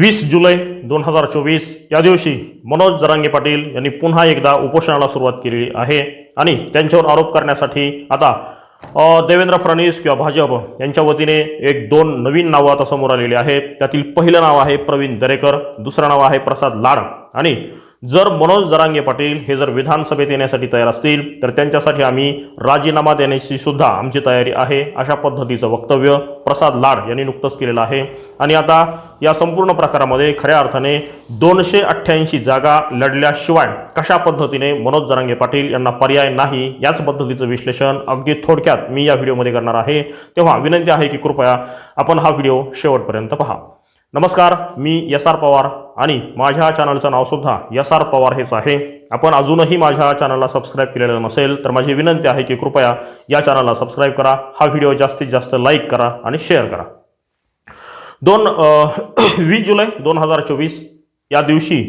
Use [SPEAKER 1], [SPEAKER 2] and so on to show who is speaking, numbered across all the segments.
[SPEAKER 1] वीस जुलै दोन हजार चोवीस या दिवशी मनोज जरांगे पाटील यांनी पुन्हा एकदा उपोषणाला सुरुवात केलेली आहे आणि त्यांच्यावर आरोप करण्यासाठी आता देवेंद्र फडणवीस किंवा भाजप यांच्या वतीने एक दोन नवीन नावं आता समोर आलेली आहेत. त्यातील पहिलं नाव आहे प्रवीण दरेकर दुसरं नाव आहे प्रसाद लाड आणि जर मनोज जरांगे पाटील हे जर विधानसभेत येण्यासाठी तयार असतील तर त्यांच्यासाठी आम्ही राजीनामा देण्याची सुद्धा आमची तयारी आहे अशा पद्धतीचं वक्तव्य प्रसाद लाड यांनी नुकतंच केलेलं आहे. आणि आता या संपूर्ण प्रकारामध्ये खऱ्या अर्थाने दोनशे अठ्ठ्याऐंशी जागा लढल्याशिवाय कशा पद्धतीने मनोज जरांगे पाटील यांना पर्याय नाही याच पद्धतीचं विश्लेषण अगदी थोडक्यात मी या व्हिडिओमध्ये करणार आहे. तेव्हा विनंती आहे की कृपया आपण हा व्हिडिओ शेवटपर्यंत पहा. नमस्कार मी एस आर पवार आणि माझ्या चॅनलचं नाव सुद्धा एस आर पवार हेच आहे. आपण अजूनही माझ्या चॅनलला सबस्क्राईब केलेलं नसेल तर माझी विनंती आहे की कृपया या चॅनलला सबस्क्राईब करा हा व्हिडिओ जास्तीत जास्त लाईक करा आणि शेअर करा. दोन वीस जुलै दोन हजार चोवीस या दिवशी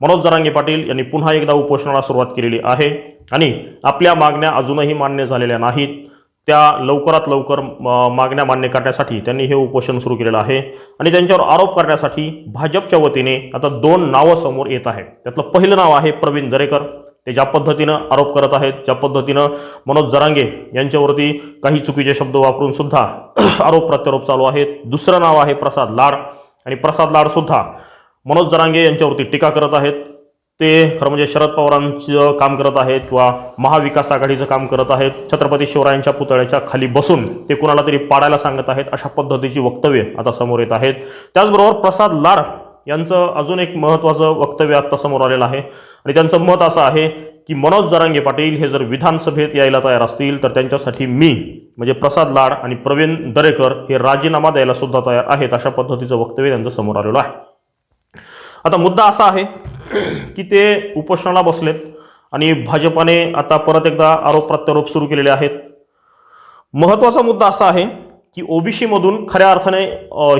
[SPEAKER 1] मनोज जरांगे पाटील यांनी पुन्हा एकदा उपोषणाला सुरुवात केलेली आहे. आणि आपल्या मागण्या अजूनही मान्य झालेल्या नाहीत. त्या लवकरात लवकर म, मागण्या मान्य करण्यासाठी त्यांनी हे उपोषण सुरू केलेलं आहे. आणि त्यांच्यावर आरोप करण्यासाठी भाजपच्या वतीने आता दोन नावं समोर येत आहेत. त्यातलं पहिलं नाव आहे प्रवीण दरेकर. ते ज्या पद्धतीनं आरोप करत आहेत ज्या पद्धतीनं मनोज जरांगे यांच्यावरती काही चुकीचे शब्द वापरून सुद्धा आरोप प्रत्यारोप चालू आहेत. दुसरं नाव आहे प्रसाद लाड. आणि प्रसाद लाड सुद्धा मनोज जरांगे यांच्यावरती टीका करत आहेत. ते खरं म्हणजे शरद पवारांचं काम करत आहेत किंवा महाविकास आघाडीचं काम करत आहेत छत्रपती शिवरायांच्या पुतळ्याच्या खाली बसून ते कुणाला तरी पाडायला सांगत आहेत अशा पद्धतीची वक्तव्य आता समोर येत आहेत. त्याचबरोबर प्रसाद लाड यांचं अजून एक महत्त्वाचं वक्तव्य आता समोर आलेलं आहे. आणि त्यांचं मत असं आहे की मनोज जरांगे पाटील हे जर विधानसभेत यायला तयार असतील तर त्यांच्यासाठी मी म्हणजे प्रसाद लाड आणि प्रवीण दरेकर हे राजीनामा द्यायला सुद्धा तयार आहेत अशा पद्धतीचं वक्तव्य त्यांचं समोर आलेलं आहे. आता मुद्दा असा आहे की ते उपोषणाला बसलेत आणि भाजपाने आता परत एकदा आरोप प्रत्यारोप सुरू केलेले आहेत. महत्त्वाचा मुद्दा असा आहे की ओबीसीमधून खऱ्या अर्थाने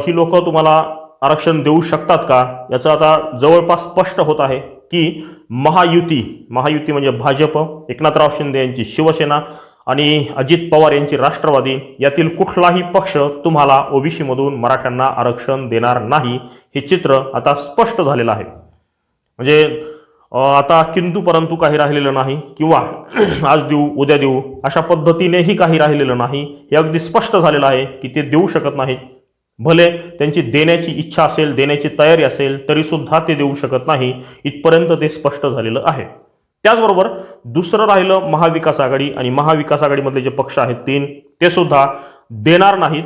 [SPEAKER 1] ही लोक तुम्हाला आरक्षण देऊ शकतात का? याचं आता जवळपास स्पष्ट होत आहे की महायुती महायुती म्हणजे भाजप एकनाथराव शिंदे यांची शिवसेना आणि अजित पवार यांची राष्ट्रवादी यातील कुठलाही पक्ष तुम्हाला ओबीसीमधून मराठ्यांना आरक्षण देणार नाही हे चित्र आता स्पष्ट झालेलं आहे. म्हणजे आता किंतु परंतु काही राहिलेलं नाही किंवा आज देऊ उद्या देऊ अशा पद्धतीनेही काही राहिलेलं नाही हे अगदी स्पष्ट झालेलं आहे की ते देऊ शकत नाहीत. भले त्यांची देण्याची इच्छा असेल देण्याची तयारी असेल तरीसुद्धा ते देऊ शकत नाही इथपर्यंत ते स्पष्ट झालेलं आहे. त्याचबरोबर दुसरं राहिलं महाविकास आघाडी आणि महाविकास आघाडीमधले जे पक्ष आहेत तीन ते सुद्धा देणार नाहीत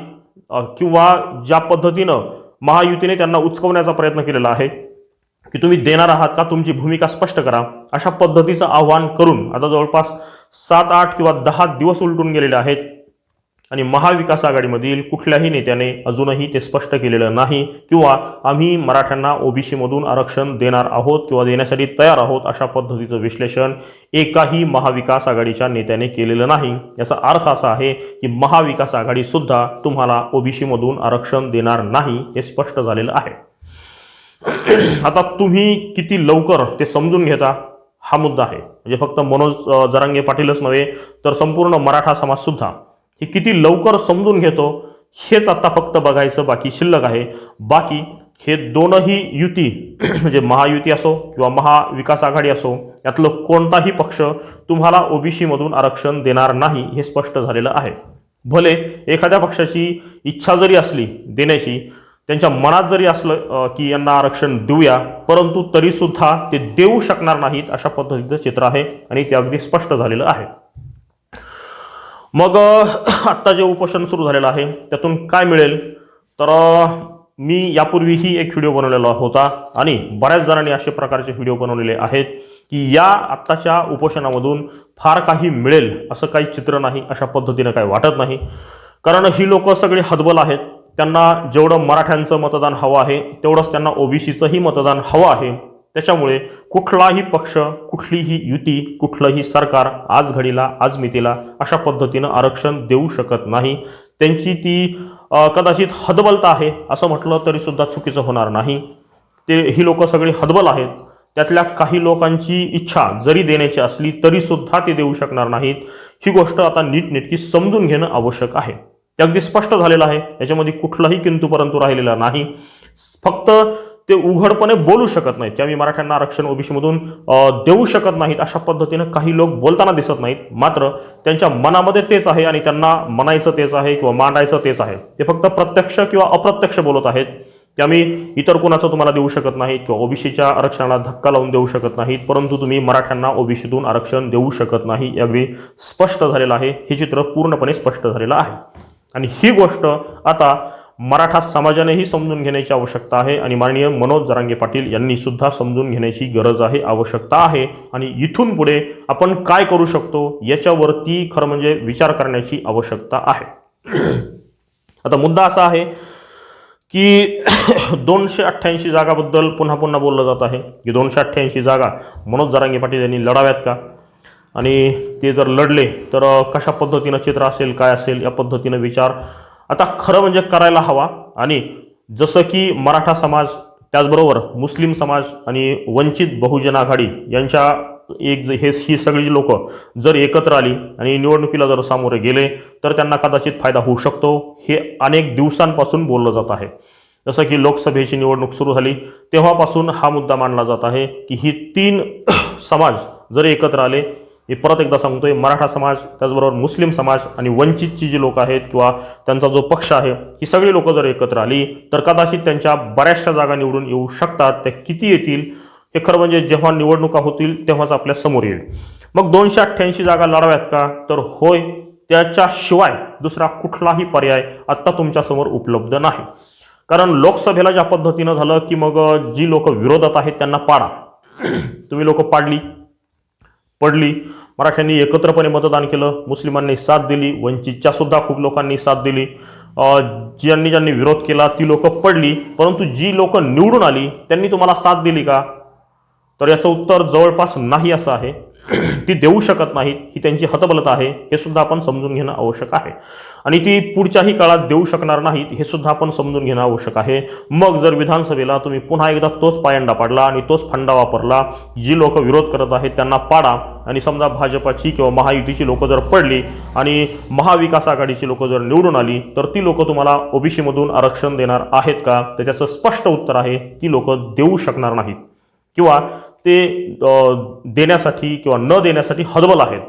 [SPEAKER 1] किंवा ज्या पद्धतीनं महायुतीने त्यांना उचकवण्याचा प्रयत्न केलेला आहे की तुम्ही देणार आहात का तुमची भूमिका स्पष्ट करा अशा पद्धतीचं आव्हान करून आता जवळपास सात आठ किंवा दहा दिवस उलटून गेलेले आहेत. आणि महाविकास आघाडीमधील कुठल्याही नेत्याने अजूनही ते स्पष्ट केलेलं नाही किंवा आम्ही मराठ्यांना ओबीसीमधून आरक्षण देणार आहोत किंवा देण्यासाठी तयार आहोत अशा पद्धतीचं विश्लेषण एकाही महाविकास आघाडीच्या नेत्याने केलेलं नाही. याचा अर्थ असा आहे की महाविकास आघाडीसुद्धा तुम्हाला ओबीसीमधून आरक्षण देणार नाही हे स्पष्ट झालेलं आहे. आता तुम्ही किती लवकर ते समजून घेता? हा मुद्दा आहे. म्हणजे फक्त मनोज जरांगे पाटीलच नव्हे तर संपूर्ण मराठा समाजसुद्धा हे किती लवकर समजून घेतो हेच आता फक्त बघायचं बाकी शिल्लक आहे. बाकी हे दोनही युती म्हणजे महायुती असो किंवा महाविकास आघाडी असो यातलं कोणताही पक्ष तुम्हाला ओबीसीमधून आरक्षण देणार नाही हे स्पष्ट झालेलं आहे. भले एखाद्या पक्षाची इच्छा जरी असली देण्याची त्यांच्या मनात जरी असलं की यांना आरक्षण देऊया परंतु तरीसुद्धा ते देऊ शकणार नाहीत अशा पद्धतीचं चित्र आहे आणि ते अगदी स्पष्ट झालेलं आहे. मग आत्ता जे उपोषण सुरू झालेलं आहे त्यातून काय मिळेल? तर मी यापूर्वीही एक व्हिडिओ बनवलेला होता आणि बऱ्याच जणांनी असे प्रकारचे व्हिडिओ बनवलेले आहेत की या आत्ताच्या उपोषणामधून फार काही मिळेल असं काही चित्र नाही अशा पद्धतीनं काही वाटत नाही. कारण ही लोक सगळी हतबल आहेत. त्यांना जेवढं मराठ्यांचं मतदान हवं आहे तेवढंच त्यांना ओबीसीचंही मतदान हवं आहे. त्याच्यामुळे कुठलाही पक्ष कुठलीही युती कुठलंही सरकार आज घडीला आज मितीला अशा पद्धतीनं आरक्षण देऊ शकत नाही. त्यांची ती कदाचित हदबलता आहे असं म्हटलं तरीसुद्धा चुकीचं होणार नाही. ते ही लोक सगळी हदबल आहेत. त्यातल्या काही लोकांची इच्छा जरी देण्याची असली तरीसुद्धा ते देऊ शकणार नाहीत. ही गोष्ट आता नीटनेटकी समजून घेणं आवश्यक आहे. ते अगदी स्पष्ट झालेलं आहे. याच्यामध्ये कुठलाही किंतू परंतु राहिलेला नाही. फक्त ते उघडपणे बोलू शकत नाहीत. की आम्ही मराठ्यांना आरक्षण ओबीसीमधून देऊ शकत नाहीत अशा पद्धतीनं काही लोक बोलताना दिसत नाहीत. मात्र त्यांच्या मनामध्ये तेच आहे आणि त्यांना म्हणायचं तेच आहे किंवा मांडायचं तेच आहे. ते फक्त प्रत्यक्ष किंवा अप्रत्यक्ष बोलत आहेत. की आम्ही इतर कोणाचं तुम्हाला देऊ शकत नाहीत किंवा ओबीसीच्या आरक्षणाला धक्का लावून देऊ शकत नाहीत परंतु तुम्ही मराठ्यांना ओबीसीतून आरक्षण देऊ शकत नाही अगदी स्पष्ट झालेलं आहे. हे चित्र पूर्णपणे स्पष्ट झालेलं आहे. आणि ही गोष्ट आता मराठा समाजानेही समजून घेण्याची आवश्यकता आहे आणि माननीय मनोज जरांगे पाटील यांनी सुद्धा समजून घेण्याची गरज आहे आवश्यकता आहे. आणि इथून पुढे आपण काय करू शकतो याच्यावरती खरं म्हणजे विचार करण्याची आवश्यकता आहे. आता मुद्दा असा आहे की दोनशे अठ्ठ्याऐंशी जागाबद्दल पुन्हा पुन्हा बोललं जात आहे. की दोनशे अठ्ठ्याऐंशी जागा मनोज जरांगे पाटील यांनी लढाव्यात का? आणि ते जर लढले तर कशा पद्धतीनं चित्र असेल काय असेल या पद्धतीनं विचार आता खरं म्हणजे करायला हवा. आणि जसं की मराठा समाज त्याचबरोबर मुस्लिम समाज आणि वंचित बहुजन आघाडी यांच्या एक ज- हे ही सगळी लोक जर एकत्र आली आणि निवडणुकीला जर सामोरे गेले तर त्यांना कदाचित फायदा होऊ शकतो. हे अनेक दिवसांपासून बोललं जात आहे. जसं की लोकसभेची निवडणूक सुरू झाली तेव्हापासून हा मुद्दा मांडला जात आहे की ही तीन समाज जर एकत्र आले मी परत एकदा सांगतोय मराठा समाज त्याचबरोबर मुस्लिम समाज आणि वंचितची जी लोक आहेत किंवा त्यांचा जो पक्ष आहे ही सगळी लोकं जर एकत्र आली तर कदाचित त्यांच्या बऱ्याचशा जागा निवडून येऊ शकतात. त्या किती येतील हे खरं म्हणजे जेव्हा निवडणुका होतील तेव्हाच आपल्यासमोर येईल. मग दोनशे अठ्ठ्याऐंशी जागा लढाव्यात का? तर होय त्याच्याशिवाय दुसरा कुठलाही पर्याय आत्ता तुमच्यासमोर उपलब्ध नाही. कारण लोकसभेला ज्या पद्धतीनं झालं की मग जी लोक विरोधात आहेत त्यांना पाडा. तुम्ही लोक पाडली. पडली. मराठ्यांनी एकत्रपणे मतदान केलं. मुस्लिमांनी साथ दिली. वंचितच्या सुद्धा खूप लोकांनी साथ दिली. ज्यांनी ज्यांनी विरोध केला ती लोकं पडली. परंतु जी लोकं निवडून आली त्यांनी तुम्हाला साथ दिली का? तर याचं उत्तर जवळपास नाही असं आहे. ती देऊ शकत नाहीत ही त्यांची हतबलता आहे हे सुद्धा आपण समजून घेणं आवश्यक आहे. आणि ती पुढच्याही काळात देऊ शकणार नाहीत हे सुद्धा आपण समजून घेणं आवश्यक आहे. मग जर विधानसभेला तुम्ही पुन्हा एकदा तोच पायंडा पाडला आणि तोच फंडा वापरला जी लोक विरोध करत आहेत त्यांना पाडा. आणि समजा भाजपाची किंवा महायुतीची लोकं जर पडली आणि महाविकास आघाडीची लोकं जर निवडून आली तर ती लोकं तुम्हाला ओबीसीमधून आरक्षण देणार आहेत का? तर त्याचं स्पष्ट उत्तर आहे ती लोकं देऊ शकणार नाहीत. किंवा ते देण्यासाठी किंवा न देण्यासाठी हदबल आहेत.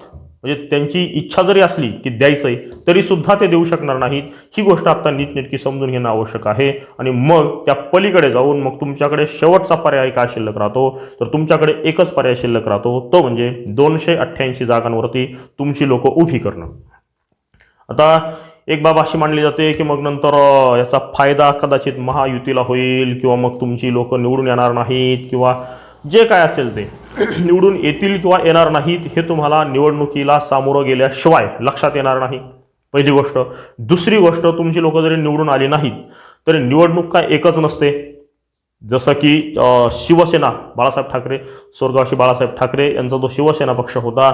[SPEAKER 1] म्हणजे त्यांची इच्छा जरी असली की द्यायचं तरी सुद्धा ते देऊ शकणार नाहीत. ही गोष्ट आता नीटनेटकी समजून घेणं आवश्यक आहे. आणि मग त्या पलीकडे जाऊन मग तुमच्याकडे शेवटचा पर्याय काय शिल्लक राहतो? तर तुमच्याकडे एकच पर्याय शिल्लक राहतो. तो म्हणजे दोनशे अठ्ठ्याऐंशी जागांवरती तुमची लोक उभी करणं. आता एक बाब अशी मानली जाते की मग नंतर याचा फायदा कदाचित महायुतीला होईल किंवा मग तुमची लोक निवडून येणार नाहीत किंवा जे काय असेल ते. निवडून येतील किंवा येणार नाहीत हे तुम्हाला निवडणुकीला सामोरं गेल्याशिवाय लक्षात येणार नाही. पहिली गोष्ट. दुसरी गोष्ट तुमची लोक जरी निवडून आली नाहीत तरी निवडणूक काय एकच नसते. जसं की शिवसेना बाळासाहेब ठाकरे स्वर्गवासी बाळासाहेब ठाकरे यांचा जो शिवसेना पक्ष होता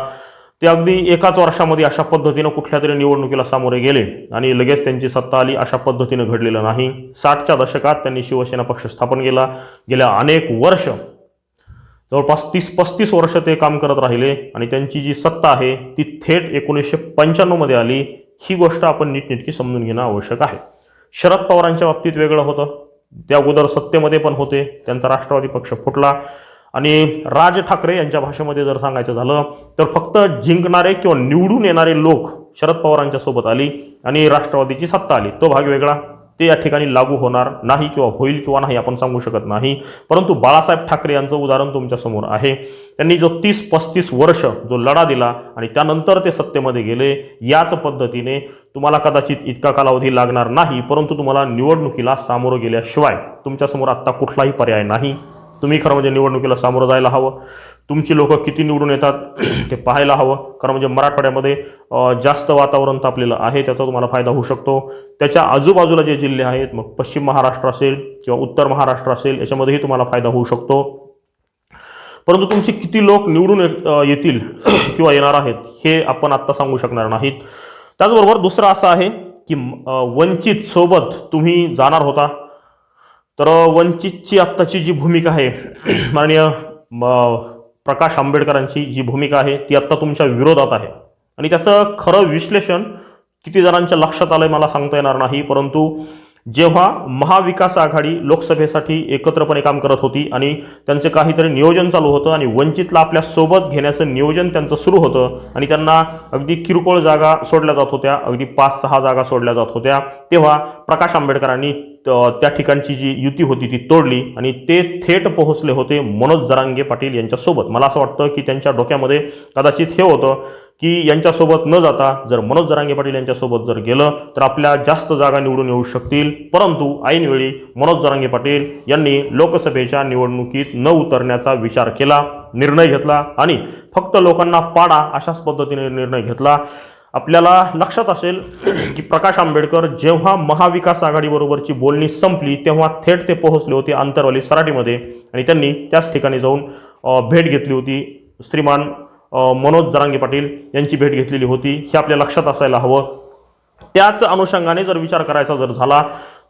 [SPEAKER 1] ते अगदी एकाच वर्षामध्ये अशा पद्धतीनं कुठल्या तरी निवडणुकीला सामोरे गेले आणि लगेच त्यांची सत्ता आली अशा पद्धतीनं घडलेलं नाही. साठच्या दशकात त्यांनी शिवसेना पक्ष स्थापन केला. गेल्या अनेक वर्ष जवळपास तीस पस्तीस वर्ष ते काम करत राहिले आणि त्यांची जी सत्ता आहे ती थेट एकोणीसशे पंच्याण्णवमध्ये आली ही गोष्ट आपण नीटनेटकी समजून घेणं आवश्यक आहे. शरद पवारांच्या बाबतीत वेगळं होतं. त्या अगोदर सत्तेमध्ये पण होते त्यांचा राष्ट्रवादी पक्ष फुटला. आणि राज ठाकरे यांच्या भाषेमध्ये जर सांगायचं झालं तर फक्त जिंकणारे किंवा निवडून येणारे लोक शरद पवारांच्या सोबत आली आणि राष्ट्रवादीची सत्ता आली. तो भाग वेगळा. ते या ठिकाणी लागू होणार नाही किंवा होईल किंवा नाही आपण सांगू शकत नाही. परंतु बाळासाहेब ठाकरे यांचं उदाहरण तुमच्यासमोर आहे. त्यांनी जो तीस पस्तीस वर्ष जो लढा दिला आणि त्यानंतर ते सत्तेमध्ये गेले याच पद्धतीने तुम्हाला कदाचित इतका कालावधी लागणार नाही परंतु तुम्हाला निवडणुकीला सामोरं गेल्याशिवाय तुमच्यासमोर आत्ता कुठलाही पर्याय नाही. तुम्ही खरं म्हणजे निवडणुकीला सामोरं जायला हवं. तुमची लोकं किती निवडून येतात ते पाहायला हवं. कारण म्हणजे मराठवाड्यामध्ये जास्त वातावरण तापलेलं आहे त्याचा तुम्हाला फायदा होऊ शकतो. त्याच्या आजूबाजूला जे जिल्हे आहेत मग पश्चिम महाराष्ट्र असेल किंवा उत्तर महाराष्ट्र असेल याच्यामध्येही तुम्हाला फायदा होऊ शकतो. परंतु तुमचे किती लोक निवडून येतील किंवा येणार आहेत हे आपण आत्ता सांगू शकणार नाहीत. त्याचबरोबर दुसरं असं आहे की वंचित सोबत तुम्ही जाणार होता. तर वंचितची आत्ताची जी भूमिका आहे माननीय म, प्रकाश आंबेडकरांची जी भूमिका आहे ती आत्ता तुमच्या विरोधात आहे. आणि त्याचं खरं विश्लेषण किती जणांच्या लक्षात आलं आहे मला सांगता येणार नाही परंतु जेव्हा महाविकास आघाडी लोकसभेसाठी एकत्रपणे काम करत होती आणि त्यांचं काहीतरी नियोजन चालू होतं आणि वंचितला आपल्यासोबत घेण्याचं नियोजन त्यांचं सुरू होतं आणि त्यांना अगदी किरकोळ जागा सोडल्या जात होत्या अगदी पाच सहा जागा सोडल्या जात होत्या तेव्हा प्रकाश आंबेडकरांनी त्या ठिकाणची जी युती होती ती तोडली आणि ते थेट पोहोचले होते मनोज जरांगे पाटील यांच्यासोबत. मला असं वाटतं की त्यांच्या डोक्यामध्ये कदाचित हे होतं की यांच्यासोबत न जाता जर मनोज जरांगे पाटील यांच्यासोबत जर गेलं तर आपल्या जास्त जागा निवडून येऊ शकतील. परंतु ऐनवेळी मनोज जरांगे पाटील यांनी लोकसभेच्या निवडणुकीत न उतरण्याचा विचार केला निर्णय घेतला आणि फक्त लोकांना पाडा अशाच पद्धतीने निर्णय घेतला. आपल्याला लक्षात असेल की प्रकाश आंबेडकर जेव्हा महाविकास आघाडीबरोबरची बोलणी संपली तेव्हा थेट ते पोहोचले होते आंतरवाली सराटीमध्ये आणि त्यांनी त्याच ठिकाणी जाऊन भेट घेतली होती. श्रीमान मनोज जरांगे पाटील यांची भेट घेतलेली होती. हे आपल्या लक्षात असायला हवं. त्याच अनुषंगाने जर विचार करायचा जर झाला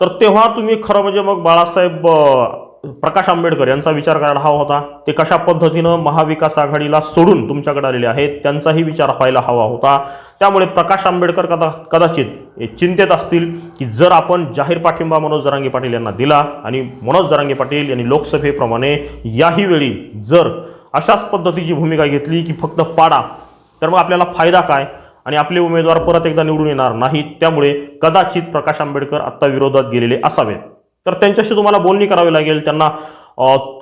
[SPEAKER 1] तर तेव्हा तुम्ही खरं म्हणजे मग बाळासाहेब प्रकाश आंबेडकर यांचा विचार करायला हवा होता. ते कशा पद्धतीनं महाविकास आघाडीला सोडून तुमच्याकडे आलेले आहेत त्यांचाही विचार व्हायला हवा होता. त्यामुळे प्रकाश आंबेडकर कदा कदाचित चिंतेत असतील की जर आपण जाहीर पाठिंबा मनोज जरांगे पाटील यांना दिला आणि मनोज जरांगे पाटील यांनी लोकसभेप्रमाणे याही वेळी जर अशाच पद्धतीची भूमिका घेतली की फक्त पाडा. तर मग आपल्याला फायदा काय? आणि आपले उमेदवार परत एकदा निवडून येणार नाहीत त्यामुळे कदाचित प्रकाश आंबेडकर आत्ता विरोधात गेलेले असावेत. तर त्यांच्याशी तुम्हाला बोलणी करावी लागेल त्यांना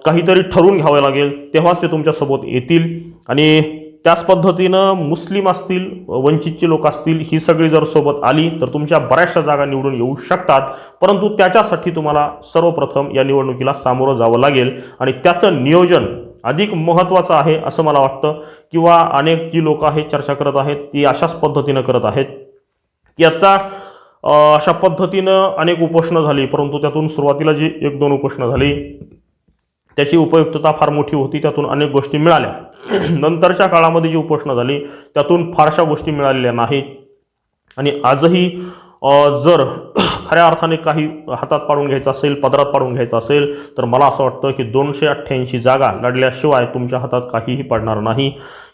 [SPEAKER 1] काहीतरी ठरवून घ्यावं लागेल तेव्हाच ते तुमच्यासोबत येतील. आणि त्याच पद्धतीनं मुस्लिम असतील वंचितची लोक असतील ही सगळी जर सोबत आली तर तुमच्या बऱ्याचशा जागा निवडून येऊ शकतात. परंतु त्याच्यासाठी तुम्हाला सर्वप्रथम या निवडणुकीला सामोरं जावं लागेल. आणि त्याचं नियोजन अधिक महत्त्वाचं आहे असं मला वाटतं. किंवा अनेक जी लोक आहेत चर्चा करत आहेत ती अशाच पद्धतीनं करत आहेत. की आता अशा पद्धतीनं अनेक उपोषणं झाली परंतु त्यातून सुरुवातीला जी एक दोन उपोषणं झाली त्याची उपयुक्तता फार मोठी होती त्यातून अनेक गोष्टी मिळाल्या. नंतरच्या काळामध्ये जी उपोषणं झाली त्यातून फारशा गोष्टी मिळालेल्या नाहीत. आणि आजही जर खऱ्या अर्थाने काही हातात पाडून घ्यायचं असेल पदरात पाडून घ्यायचं असेल तर मला असं वाटतं की दोनशे अठ्ठ्याऐंशी जागा लढल्याशिवाय तुमच्या हातात काहीही पडणार नाही.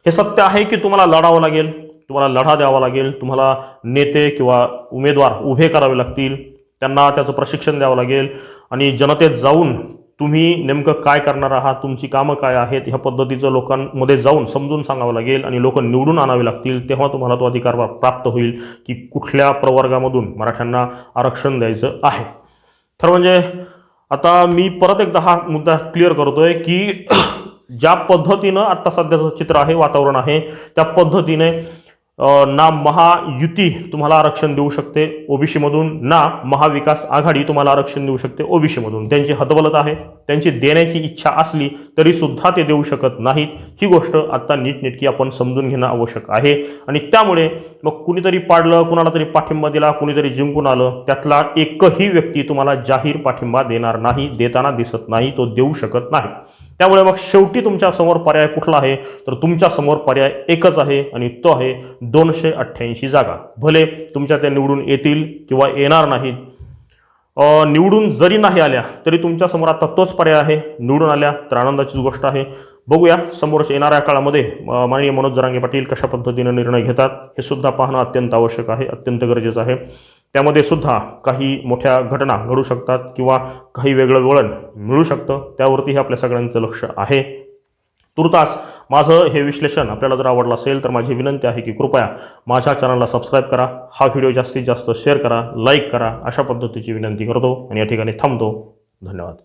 [SPEAKER 1] हे सत्य आहे की तुम्हाला लढावं लागेल तुम्हाला लढा द्यावा लागेल तुम्हाला नेते किंवा उमेदवार उभे करावे लागतील त्यांना त्याचं प्रशिक्षण द्यावं लागेल आणि जनतेत जाऊन तुम्ही नेमकं काय करणार आहात? तुमची कामं काय आहेत? ह्या पद्धतीचं लोकांमध्ये जाऊन समजून सांगावं लागेल आणि लोक निवडून आणावे लागतील तेव्हा तुम्हाला तो अधिकार प्राप्त होईल की कुठल्या प्रवर्गामधून मराठ्यांना आरक्षण द्यायचं आहे. तर म्हणजे आता मी परत एकदा हा मुद्दा क्लिअर करतोय की ज्या पद्धतीनं आत्ता सध्याचं चित्र आहे वातावरण आहे त्या पद्धतीने ना महायुती तुम्हाला आरक्षण देऊ शकते ओबीसीमधून. ना महाविकास आघाडी तुम्हाला आरक्षण देऊ शकते ओबीसीमधून. त्यांची हतबलत आहे. त्यांची देण्याची इच्छा असली तरी सुद्धा ते देऊ शकत नाहीत. ही गोष्ट आत्ता नीटनेटकी आपण समजून घेणं आवश्यक आहे. आणि त्यामुळे मग कुणीतरी पाडलं कुणाला तरी पाठिंबा दिला कुणीतरी जिंकून आलं त्यातला एकही व्यक्ती तुम्हाला जाहीर पाठिंबा देणार नाही देताना दिसत नाही तो देऊ शकत नाही. त्यामुळे मग शेवटी तुमच्यासमोर पर्याय कुठला आहे? तर तुमच्यासमोर पर्याय एकच आहे आणि तो आहे दोनशे अठ्ठ्याऐंशी जागा. भले तुमच्या त्या निवडून येतील किंवा येणार नाहीत. निवडून जरी नाही आल्या तरी तुमच्यासमोर आता तोच पर्याय आहे. निवडून आल्या तर आनंदाचीच गोष्ट आहे. बघूया समोरच्या येणाऱ्या काळामध्ये माननीय मनोज जरांगे पाटील कशा पद्धतीने निर्णय घेतात हे सुद्धा पाहणं अत्यंत आवश्यक आहे अत्यंत गरजेचं आहे. त्यामध्ये सुद्धा काही मोठ्या घटना घडू शकतात किंवा काही वेगळं वळण मिळू शकतं. त्यावरतीही आपल्या सगळ्यांचं लक्ष आहे. तुर्तास माझं हे विश्लेषण आपल्याला जर आवडलं असेल तर माझी विनंती आहे की कृपया माझ्या चॅनलला सबस्क्राईब करा. हा व्हिडिओ जास्तीत जास्त शेअर करा लाईक करा. अशा पद्धतीची विनंती करतो. आणि या ठिकाणी थांबतो. धन्यवाद.